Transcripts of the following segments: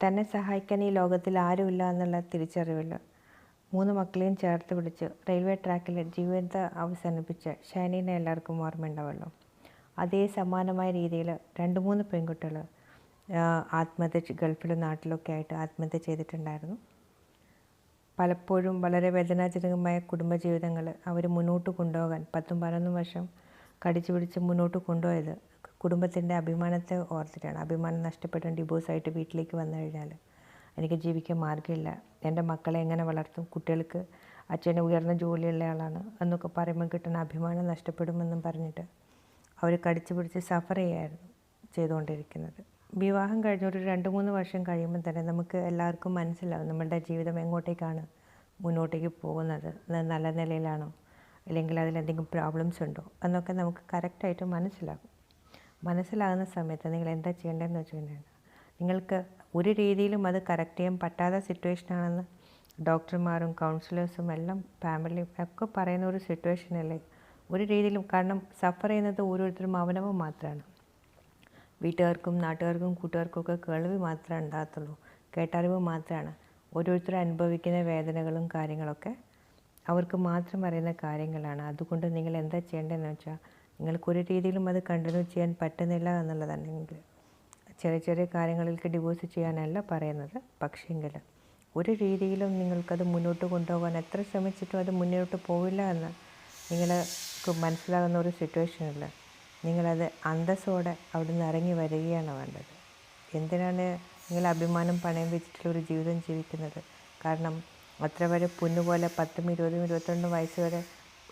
തന്നെ സഹായിക്കാൻ ഈ ലോകത്തിൽ ആരുമില്ല എന്നുള്ള തിരിച്ചറിവിൽ മൂന്ന് മക്കളെയും ചേർത്ത് പിടിച്ച് റെയിൽവേ ട്രാക്കിൽ ജീവിതം അവസാനിപ്പിച്ച ഷൈനീനെ എല്ലാവർക്കും ഓർമ്മയുണ്ടാവുമല്ലോ. അതേ സമാനമായ രീതിയിൽ രണ്ട് മൂന്ന് പെൺകുട്ടികൾ ആത്മഹത്യ ഗൾഫിലും നാട്ടിലൊക്കെ ആയിട്ട് ആത്മഹത്യ ചെയ്തിട്ടുണ്ടായിരുന്നു. പലപ്പോഴും വളരെ വേദനാജനകമായ കുടുംബജീവിതങ്ങൾ അവർ മുന്നോട്ട് കൊണ്ടുപോകാൻ പത്തും പതിനൊന്നും വർഷം കടിച്ചു പിടിച്ച് മുന്നോട്ട് കൊണ്ടുപോയത് കുടുംബത്തിന്റെ അഭിമാനത്തെ ഓർത്തിട്ടാണ്. അഭിമാനം നഷ്ടപ്പെട്ട് ഡിവോഴ്സായിട്ട് വീട്ടിലേക്ക് വന്നു കഴിഞ്ഞാൽ എനിക്ക് ജീവിക്കാൻ മാർഗമില്ല. എന്റെ മക്കളെ എങ്ങനെ വളർത്തും? കുട്ടികൾക്ക് അച്ഛന് ഉയർന്ന ജോലിയുള്ള ആളാണ് എന്നൊക്കെ പറയുമ്പോൾ കിട്ടുന്ന അഭിമാനം നഷ്ടപ്പെടുമെന്നും പറഞ്ഞിട്ട് അവർ കടിച്ചു പിടിച്ച് സഫർ ചെയ്യായിരുന്നു ചെയ്തുകൊണ്ടിരിക്കുന്നത്. വിവാഹം കഴിഞ്ഞൊരു രണ്ട് മൂന്ന് വർഷം കഴിയുമ്പോൾ തന്നെ നമുക്ക് എല്ലാവർക്കും മനസ്സിലാവും നമ്മളുടെ ജീവിതം എങ്ങോട്ടേക്കാണ് മുന്നോട്ടേക്ക് പോകുന്നത്? നല്ല നിലയിലാണോ? അല്ലെങ്കിൽ അതിലെന്തെങ്കിലും പ്രോബ്ലംസ് ഉണ്ടോ? എന്നൊക്കെ നമുക്ക് കറക്റ്റായിട്ട് മനസ്സിലാകും. മനസ്സിലാകുന്ന സമയത്ത് നിങ്ങൾ എന്താ ചെയ്യേണ്ടതെന്ന് വെച്ചിട്ടുണ്ടെങ്കിൽ നിങ്ങൾക്ക് ഒരു രീതിയിലും അത് കറക്റ്റ് ചെയ്യാൻ പറ്റാത്ത സിറ്റുവേഷനാണെന്ന് ഡോക്ടർമാരും കൗൺസിലേഴ്സും എല്ലാം ഫാമിലിയും ഒക്കെ പറയുന്ന ഒരു സിറ്റുവേഷനല്ലേ ഒരു രീതിയിലും കാരണം സഫർ ചെയ്യുന്നത് ഓരോരുത്തരും അവനവൻ മാത്രമാണ് വീട്ടുകാർക്കും നാട്ടുകാർക്കും കൂട്ടുകാർക്കും ഒക്കെ കേൾവി മാത്രമേ ഉണ്ടാകത്തുള്ളൂ കേട്ടറിവ് മാത്രമാണ്. ഓരോരുത്തരും അനുഭവിക്കുന്ന വേദനകളും കാര്യങ്ങളൊക്കെ അവർക്ക് മാത്രം അറിയുന്ന കാര്യങ്ങളാണ്. അതുകൊണ്ട് നിങ്ങൾ എന്താ ചെയ്യേണ്ടതെന്ന് വെച്ചാൽ നിങ്ങൾക്കൊരു രീതിയിലും അത് കണ്ടിന്യൂ ചെയ്യാൻ പറ്റുന്നില്ല എന്നുള്ളതാണെങ്കിൽ ചെറിയ ചെറിയ കാര്യങ്ങളിലേക്ക് ഡിവോഴ്സ് ചെയ്യാനല്ല പറയുന്നത്. പക്ഷേങ്കിൽ ഒരു രീതിയിലും നിങ്ങൾക്കത് മുന്നോട്ട് കൊണ്ടുപോകാൻ എത്ര ശ്രമിച്ചിട്ടും അത് മുന്നോട്ട് പോവില്ല എന്ന് നിങ്ങൾക്ക് മനസ്സിലാകുന്ന ഒരു സിറ്റുവേഷനിൽ നിങ്ങളത് അന്തസ്സോടെ അവിടെ നിന്ന് ഇറങ്ങി വരികയാണ് വേണ്ടത്. എന്തിനാണ് നിങ്ങൾ അഭിമാനം പണയം വെച്ചിട്ടുള്ള ഒരു ജീവിതം ജീവിക്കുന്നത്? കാരണം അത്ര വരെ പൊന്നുപോലെ പത്തും ഇരുപതും ഇരുപത്തിരണ്ടും വയസ്സ് വരെ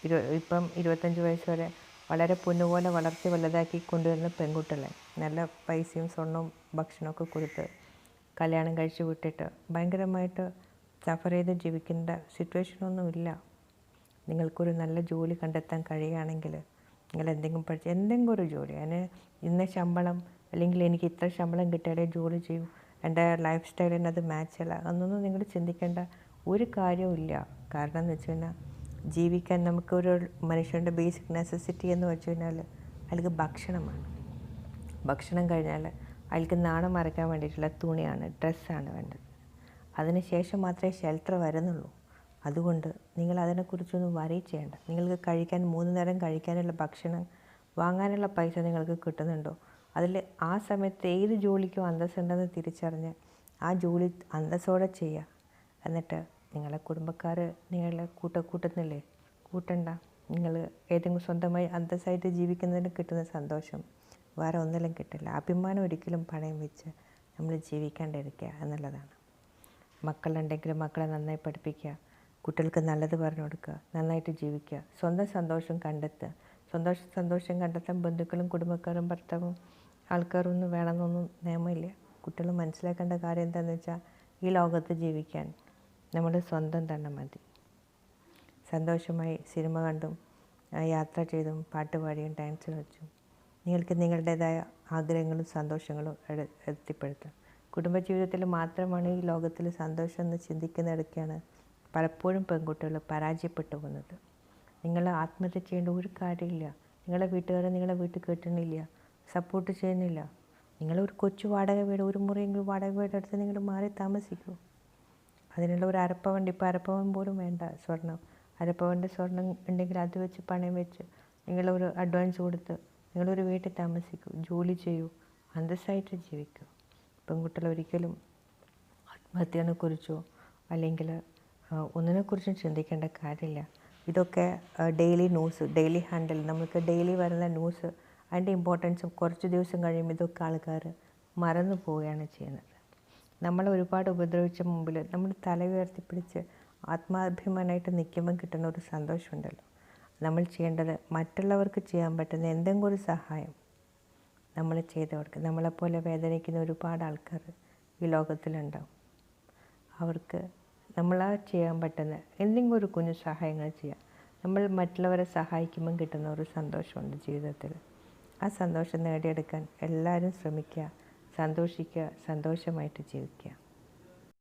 ഇരു ഇപ്പം ഇരുപത്തഞ്ച് വയസ്സ് വരെ വളരെ പൊന്നുപോലെ വളർത്തി വലുതാക്കി കൊണ്ടുവരുന്ന പെൺകുട്ടികളെ. നല്ല പൈസയും സ്വർണവും ഭക്ഷണമൊക്കെ കൊടുത്ത് കല്യാണം കഴിച്ച് വിട്ടിട്ട് ഭയങ്കരമായിട്ട് സഫർ ചെയ്ത് ജീവിക്കേണ്ട സിറ്റുവേഷനൊന്നുമില്ല നിങ്ങൾക്കൊരു നല്ല ജോലി കണ്ടെത്താൻ കഴിയുകയാണെങ്കിൽ നിങ്ങൾ എന്തെങ്കിലും പഠിച്ച് എന്തെങ്കിലും ഒരു ജോലി. അതിന് ഇന്ന ശമ്പളം അല്ലെങ്കിൽ എനിക്ക് ഇത്ര ശമ്പളം കിട്ടിയാലേ ജോലി ചെയ്യൂ. എന്റെ ലൈഫ് സ്റ്റൈലിനത് മാച്ച് അല്ല. അന്നൊന്നും നിങ്ങൾ ചിന്തിക്കേണ്ട ഒരു കാര്യവും ഇല്ല. കാരണം എന്ന് വെച്ച് കഴിഞ്ഞാൽ ജീവിക്കാൻ നമുക്കൊരു മനുഷ്യന്റെ ബേസിക് നെസസിറ്റി എന്ന് വെച്ച് കഴിഞ്ഞാൽ അയാൾക്ക് ഭക്ഷണമാണ്. ഭക്ഷണം കഴിഞ്ഞാൽ അയാൾക്ക് നാണം മറയ്ക്കാൻ വേണ്ടിയിട്ടുള്ള തുണിയാണ് ഡ്രസ്സാണ് വേണ്ടത്. അതിനുശേഷം മാത്രമേ ഷെൽട്ടർ വരുന്നുള്ളൂ. അതുകൊണ്ട് നിങ്ങൾ അതിനെക്കുറിച്ചൊന്നും വറി ചെയ്യേണ്ട. നിങ്ങൾക്ക് കഴിക്കാൻ മൂന്ന് നേരം കഴിക്കാനുള്ള ഭക്ഷണം വാങ്ങാനുള്ള പൈസ നിങ്ങൾക്ക് കിട്ടുന്നുണ്ടോ? അതിൽ ആ സമയത്ത് ഏത് ജോലിക്കും അന്തസ്സുണ്ടെന്ന് തിരിച്ചറിഞ്ഞ് ആ ജോലി അന്തസ്സോടെ ചെയ്യുക. എന്നിട്ട് നിങ്ങളെ കുടുംബക്കാർ നിങ്ങളെ കൂട്ട കൂട്ടുന്നില്ലേ? കൂട്ടണ്ട. നിങ്ങൾ ഏതെങ്കിലും സ്വന്തമായി അന്തസ്സായിട്ട് ജീവിക്കുന്നതിന് കിട്ടുന്ന സന്തോഷം. വേറെ ഒന്നിലും കിട്ടില്ല. അഭിമാനം ഒരിക്കലും പണയം വെച്ച് നമ്മൾ ജീവിക്കാണ്ടിരിക്കുക എന്നുള്ളതാണ്. മക്കളുണ്ടെങ്കിൽ മക്കളെ നന്നായി പഠിപ്പിക്കുക. കുട്ടികൾക്ക് നല്ലത് പറഞ്ഞു കൊടുക്കുക. നന്നായിട്ട് ജീവിക്കുക. സ്വന്തം സന്തോഷം കണ്ടെത്തുക. സന്തോഷ സന്തോഷം കണ്ടെത്താൻ ബന്ധുക്കളും കുടുംബക്കാരും ഭർത്താവും ആൾക്കാരും ഒന്നും വേണമെന്നൊന്നും നിയമമില്ല. കുട്ടികൾ മനസ്സിലാക്കേണ്ട കാര്യം എന്താണെന്ന് വെച്ചാൽ ഈ ലോകത്ത് ജീവിക്കാൻ നമ്മുടെ സ്വന്തം തന്നെ മതി. സന്തോഷമായി സിനിമ കണ്ടും യാത്ര ചെയ്തും പാട്ട് പാടിയും ഡാൻസ് കളിച്ചും നിങ്ങൾക്ക് നിങ്ങളുടേതായ ആഗ്രഹങ്ങളും സന്തോഷങ്ങളും എത്തിപ്പെടുത്താം. കുടുംബജീവിതത്തിൽ മാത്രമാണ് ഈ ലോകത്തിൽ സന്തോഷം എന്ന് ചിന്തിക്കുന്നിടയ്ക്കാണ് പലപ്പോഴും പെൺകുട്ടികൾ പരാജയപ്പെട്ടു പോകുന്നത്. നിങ്ങൾ ആത്മഹത്യ ചെയ്യേണ്ട ഒരു കാര്യമില്ല. നിങ്ങളെ വീട്ടുകാരെ നിങ്ങളെ വീട്ടിൽ കെട്ടണില്ല സപ്പോർട്ട് ചെയ്യുന്നില്ല. നിങ്ങളൊരു കൊച്ചു വാടക വീട് ഒരു മുറിയെങ്കിലും വാടക വീടെടുത്ത് നിങ്ങൾ മാറി താമസിക്കൂ. അതിനുള്ള ഒരു അരപ്പവൻ ഇപ്പോൾ അരപ്പവൻ പോലും വേണ്ട സ്വർണം അരപ്പവന്റെ സ്വർണം ഉണ്ടെങ്കിൽ അത് വെച്ച് പണയം വെച്ച് നിങ്ങളൊരു അഡ്വാൻസ് കൊടുത്ത് നിങ്ങളൊരു വീട്ടിൽ താമസിക്കൂ. ജോലി ചെയ്യൂ. അന്തസ്സായിട്ട് ജീവിക്കൂ. പെൺകുട്ടികൾ ഒരിക്കലും ആത്മഹത്യനെക്കുറിച്ചോ അല്ലെങ്കിൽ ഒന്നിനെക്കുറിച്ചും ചിന്തിക്കേണ്ട കാര്യമില്ല. ഇതൊക്കെ ഡെയിലി ന്യൂസ് ഡെയിലി ഹാൻഡിൽ നമുക്ക് ഡെയിലി വരുന്ന ന്യൂസ് അതിന്റെ ഇമ്പോർട്ടൻസ് കുറച്ച് ദിവസം കഴിയുമ്പോൾ ഇതൊക്കെ ആൾക്കാർ മറന്നു പോവുകയാണ് ചെയ്യുന്നത്. നമ്മളെ ഒരുപാട് ഉപദ്രവിച്ച മുമ്പിൽ നമ്മൾ തല ഉയർത്തിപ്പിടിച്ച് ആത്മാഭിമാനമായിട്ട് നിൽക്കുമ്പോൾ കിട്ടുന്ന ഒരു സന്തോഷമുണ്ടല്ലോ. നമ്മൾ ചെയ്യേണ്ടത് മറ്റുള്ളവർക്ക് ചെയ്യാൻ പറ്റുന്ന എന്തെങ്കിലും ഒരു സഹായം നമ്മൾ ചെയ്തു നമ്മളെപ്പോലെ വേദനിക്കുന്ന ഒരുപാട് ആൾക്കാർ ഈ ലോകത്തിലുണ്ടാവും. അവർക്ക് നമ്മളാ ചെയ്യാൻ പറ്റുന്ന എന്തെങ്കിലും ഒരു കുഞ്ഞു സഹായങ്ങൾ ചെയ്യാം. നമ്മൾ മറ്റുള്ളവരെ സഹായിക്കുമ്പം കിട്ടുന്ന ഒരു സന്തോഷമുണ്ട് ജീവിതത്തിൽ ആ സന്തോഷം നേടിയെടുക്കാൻ എല്ലാവരും ശ്രമിക്കുക. സന്തോഷിക്കുക സന്തോഷമായിട്ട് ജീവിക്കുക.